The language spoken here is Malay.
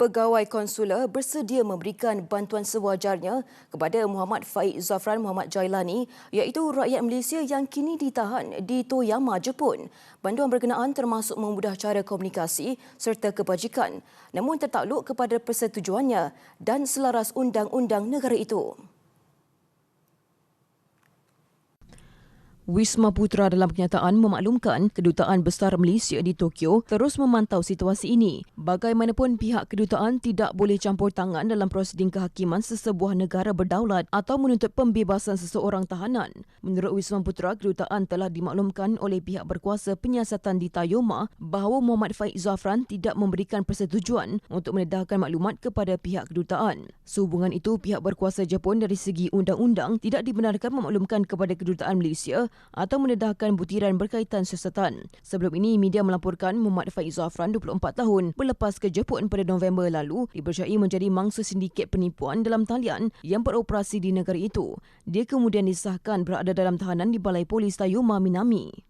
pegawai konsular bersedia memberikan bantuan sewajarnya kepada Muhammad Faik Zafran Muhammad Jailani iaitu rakyat Malaysia yang kini ditahan di Toyama, Jepun. Bantuan berkenaan termasuk memudah cara komunikasi serta kebajikan namun tertakluk kepada persetujuannya dan selaras undang-undang negara itu. Wisma Putra dalam kenyataan memaklumkan Kedutaan Besar Malaysia di Tokyo terus memantau situasi ini. Bagaimanapun pihak kedutaan tidak boleh campur tangan dalam prosiding kehakiman sesebuah negara berdaulat atau menuntut pembebasan seseorang tahanan. Menurut Wisma Putra, kedutaan telah dimaklumkan oleh pihak berkuasa penyiasatan di Tayoma bahawa Muhammad Faik Zafran tidak memberikan persetujuan untuk mendedahkan maklumat kepada pihak kedutaan. Sehubungan itu, pihak berkuasa Jepun dari segi undang-undang tidak dibenarkan memaklumkan kepada kedutaan Malaysia atau mendedahkan butiran berkaitan siasatan. Sebelum ini, media melaporkan Muhammad Faiz Zafran, 24 tahun, berlepas ke Jepun pada November lalu dipercayai menjadi mangsa sindiket penipuan dalam talian yang beroperasi di negara itu. Dia kemudian disahkan berada dalam tahanan di Balai Polis Tayuma Minami.